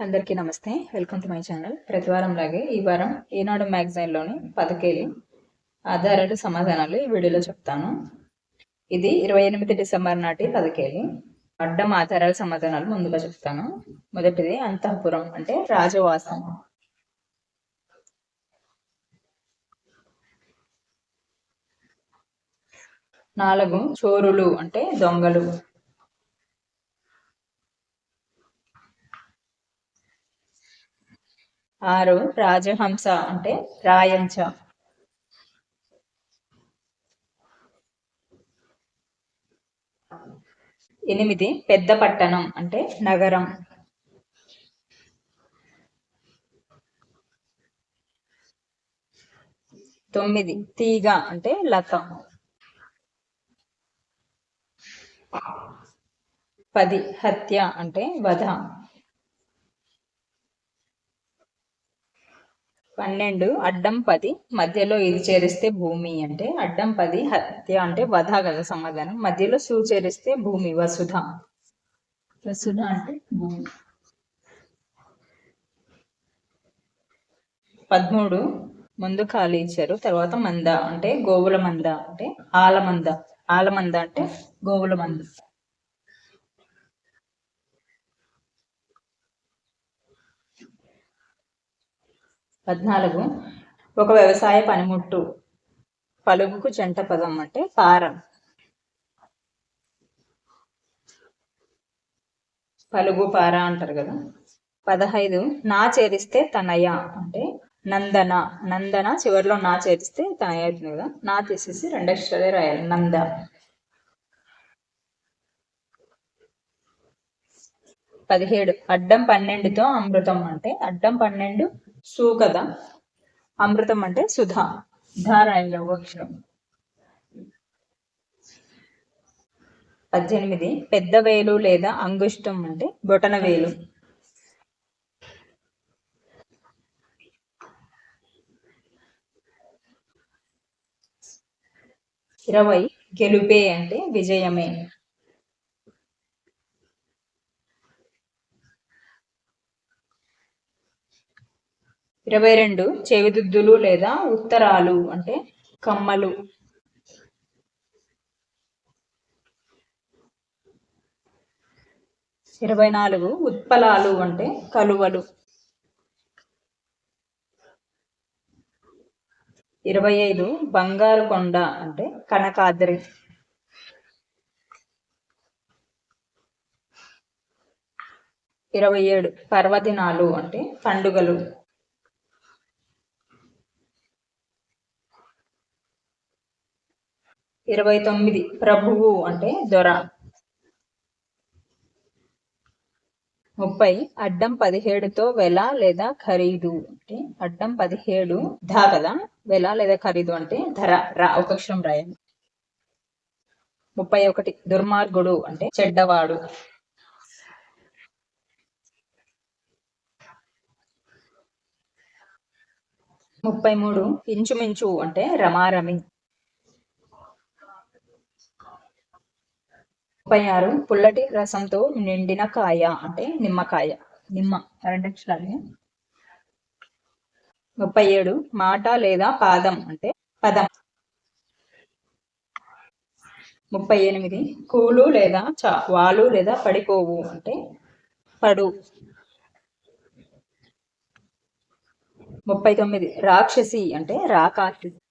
అందరికీ నమస్తే. Welcome to my channel ప్రతి వారం లాగే ఈ వారం ఈనాడు మ్యాగజైన్లోని పదకేలి ఆధారాలు సమాధానాలు ఈ వీడియోలో చెప్తాను. ఇది ఇరవై ఎనిమిది డిసెంబర్ నాటి పదకేలి. అడ్డం ఆధారాల సమాధానాలు ముందుగా చెప్తాను. మొదటిది అంతఃపురం అంటే రాజవాసం. నాలుగు చోరులు అంటే దొంగలు. ఆరు రాజహంస అంటే రాయంచ. ఎనిమిది పెద్ద పట్టణం అంటే నగరం. తొమ్మిది తీగ అంటే లత. పది హత్య అంటే వధ. పన్నెండు అడ్డం పది మధ్యలో ఇది చేరిస్తే భూమి అంటే అడ్డం పది హత్య అంటే వధ కదా సమాధానం. మధ్యలో సు చేరిస్తే భూమి వసుధ. వసుధ అంటే భూమి. పదమూడు ముందు ఖాళీ ఇచ్చారు. తర్వాత మంద అంటే గోవుల మంద అంటే ఆలమంద. ఆలమంద అంటే గోవుల మంద. పద్నాలుగు. ఒక వ్యవసాయ పనిముట్టు. పలుగుకు జంట పదం అంటే పార. పలుగు పార అంటారు కదా. పదహైదు. నా చేరిస్తే తనయ అంటే నందన. నందన చివరిలో నా చేరిస్తే తనయ అవుతుంది కదా. నా తీసేసి రెండు అక్షరాలే రాయాలి. నంద. పదిహేడు. అడ్డం పన్నెండుతో అమృతం అంటే అడ్డం పన్నెండు సు కదా అమృతం అంటే సుధా. ధారాయిలో అక్షరం పద్దెనిమిది. పెద్ద వేలు లేదా అంగుష్టం అంటే బొటన వేలు. ఇరవై. గెలుపే అంటే విజయమే. ఇరవై రెండు చెవిదుద్దులు లేదా ఉత్తరాలు అంటే కమ్మలు. ఇరవై నాలుగు ఉత్పలాలు అంటే కలువలు. ఇరవై ఐదు బంగారు కొండ అంటే కనకాద్రి. ఇరవై ఏడు పర్వదినాలు అంటే పండుగలు. ఇరవై తొమ్మిది. ప్రభువు అంటే దొర. ముప్పై. అడ్డం పదిహేడుతో వెల లేదా ఖరీదు అంటే అడ్డం పదిహేడు ధా కదా. వెల లేదా ఖరీదు అంటే ధర. రా. ఒక అక్షరం రాయండి. ముప్పై ఒకటి. దుర్మార్గుడు అంటే చెడ్డవాడు. ముప్పై మూడు. ఇంచుమించు అంటే రమారమి. ముప్పై ఆరు పుల్లటి రసంతో నిండిన కాయ అంటే నిమ్మకాయ. నిమ్మ. రెండు అక్షరాలు. ముప్పై ఏడు మాట లేదా పాదం అంటే పదం. ముప్పై ఎనిమిది కూలు లేదా చా వాలు లేదా పడిపోవు అంటే పడు. ముప్పై తొమ్మిది రాక్షసి అంటే రాకాసి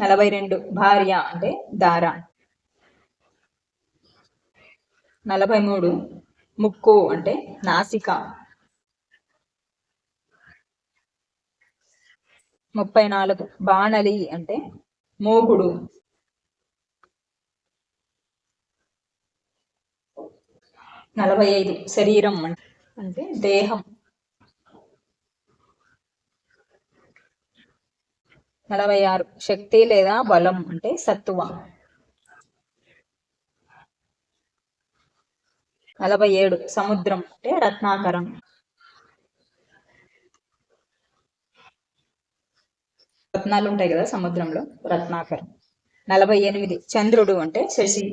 నలభై రెండు భార్య అంటే దార. నలభై మూడు ముక్కు అంటే నాసిక. ముప్పై నాలుగు బాణలి అంటే మూగుడు. నలభై ఐదు శరీరం అంటే దేహం. నలభై ఆరు శక్తి లేదా బలం అంటే సత్తువ. నలభై ఏడు సముద్రం అంటే రత్నాకరం. రత్నాలు ఉంటాయి కదా సముద్రంలో రత్నాకరం. నలభై ఎనిమిది చంద్రుడు అంటే శశి.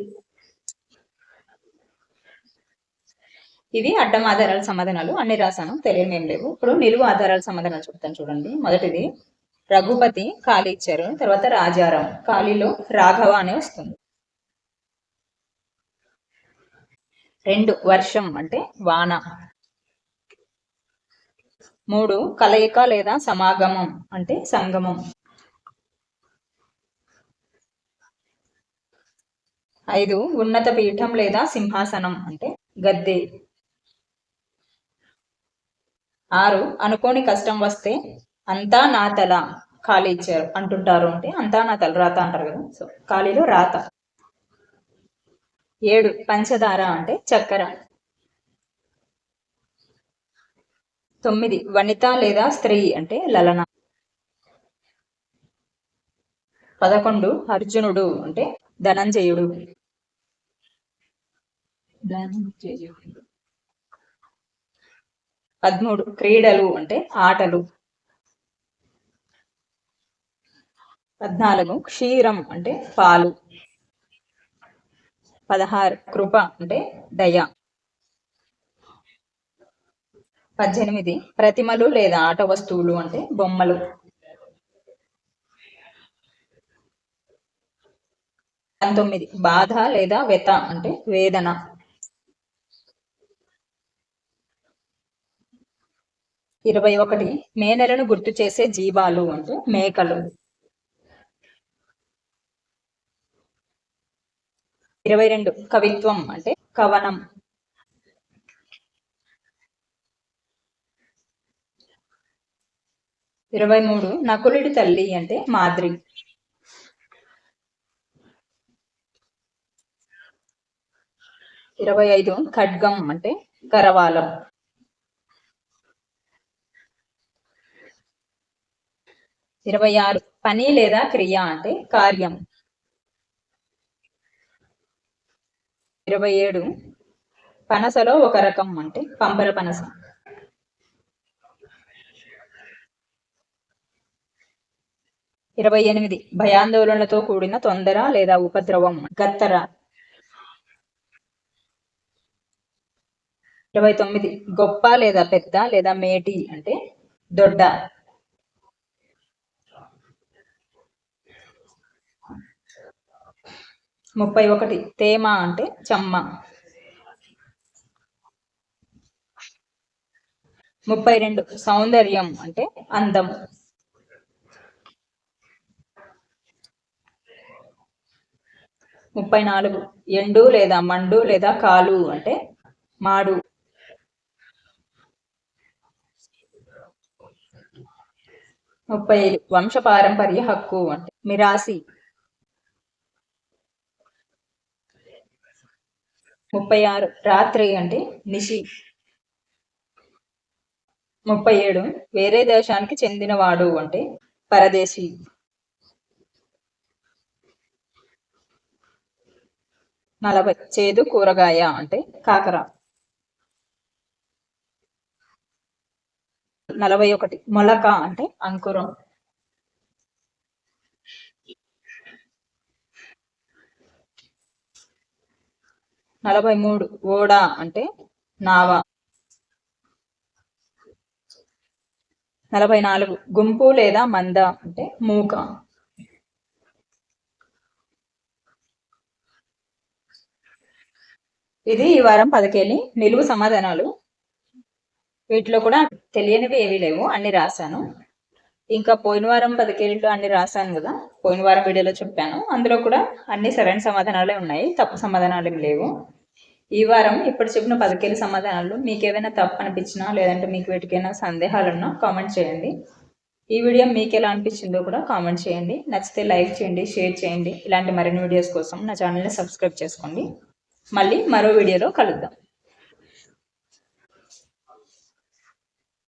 ఇవి అడ్డం ఆధారాల సమాధానాలు. అన్ని రాశాను తెలియనేం లేవు. ఇప్పుడు నిలువు ఆధారాల సమాధానాలు చెప్తాను చూడండి. మొదటిది రఘుపతి ఖాళీ ఇచ్చారు తర్వాత రాజారాం. ఖాళీలో రాఘవ అనే వస్తుంది. రెండు వర్షం అంటే వాన. మూడు కలయిక లేదా సమాగమం అంటే సంగమం. ఐదు ఉన్నత పీఠం లేదా సింహాసనం అంటే గద్దె. ఆరు అనుకోని కష్టం వస్తే అంతా నా తల ఖాళీ ఇచ్చారు అంటుంటారు అంటే అంతా నా తల రాత అంటారు కదా. సో ఖాళీలో రాత. ఏడు పంచదార అంటే చక్కెర. తొమ్మిది వనిత లేదా స్త్రీ అంటే లలన. పదకొండు అర్జునుడు అంటే ధనంజయుడు. ధనంజయుడు. పదమూడు క్రీడలు అంటే ఆటలు. పద్నాలుగు. క్షీరం అంటే పాలు. పదహారు. కృప అంటే దయ. పద్దెనిమిది. ప్రతిమలు లేదా ఆట వస్తువులు అంటే బొమ్మలు. పంతొమ్మిది. బాధ లేదా వెత అంటే వేదన. ఇరవై ఒకటి. మేనలను గుర్తు చేసే జీవాలు అంటే మేకలు. ఇరవై రెండు కవిత్వం అంటే కవనం. ఇరవై మూడు నకులుడి తల్లి అంటే మాద్రి. ఇరవై ఐదు ఖడ్గం అంటే కరవాలం. ఇరవై ఆరు పని లేదా క్రియ అంటే కార్యం. ఇరవై ఏడు పనసలో ఒక రకం అంటే పంపర పనస. ఇరవై ఎనిమిది భయాందోళనలతో కూడిన తొందర లేదా ఉపద్రవం. గత్తర. ఇరవై తొమ్మిది గొప్ప లేదా పెద్ద లేదా మేటి అంటే దొడ్డ. ముప్పై ఒకటి. తేమ అంటే చెమ్మ. ముప్పై రెండు. సౌందర్యం అంటే అందం. ముప్పై నాలుగు. ఎండు లేదా మండు లేదా కాలు అంటే మాడు. ముప్పై ఐదు. వంశ పారంపర్య హక్కు అంటే మిరాసి ముప్పై ఆరు. రాత్రి అంటే నిషి. ముప్పై ఏడు. వేరే దేశానికి చెందినవాడు అంటే పరదేశీ. నలభై. చేదు కూరగాయ అంటే కాకర. నలభై ఒకటి. మొలక అంటే అంకురం. నలభై మూడు ఓడా అంటే నావ. నలభై నాలుగు గుంపు లేదా మంద అంటే మూక. ఇది ఈ వారం పదకేళ్ళి నిలువు సమాధానాలు. వీటిలో కూడా తెలియనివి ఏవి లేవు. అన్ని రాశాను. ఇంకా పోయిన వారం పదికేళ్ళు అన్ని రాశాను కదా. పోయిన వారం వీడియోలో చెప్పాను. అందులో కూడా అన్ని సరైన సమాధానాలే ఉన్నాయి. తప్పు సమాధానాలు ఏమి లేవు. ఈ వారం ఇప్పుడు చెప్పిన పదికేళ్ళ సమాధానాలు మీకు ఏదైనా తప్పు అనిపించినా లేదంటే మీకు వీటికైనా సందేహాలున్నా కామెంట్ చేయండి. ఈ వీడియో మీకు ఎలా అనిపించిందో కూడా కామెంట్ చేయండి. నచ్చితే లైక్ చేయండి షేర్ చేయండి. ఇలాంటి మరిన్ని వీడియోస్ కోసం నా ఛానల్ని సబ్స్క్రైబ్ చేసుకోండి. మళ్ళీ మరో వీడియోలో కలుద్దాం.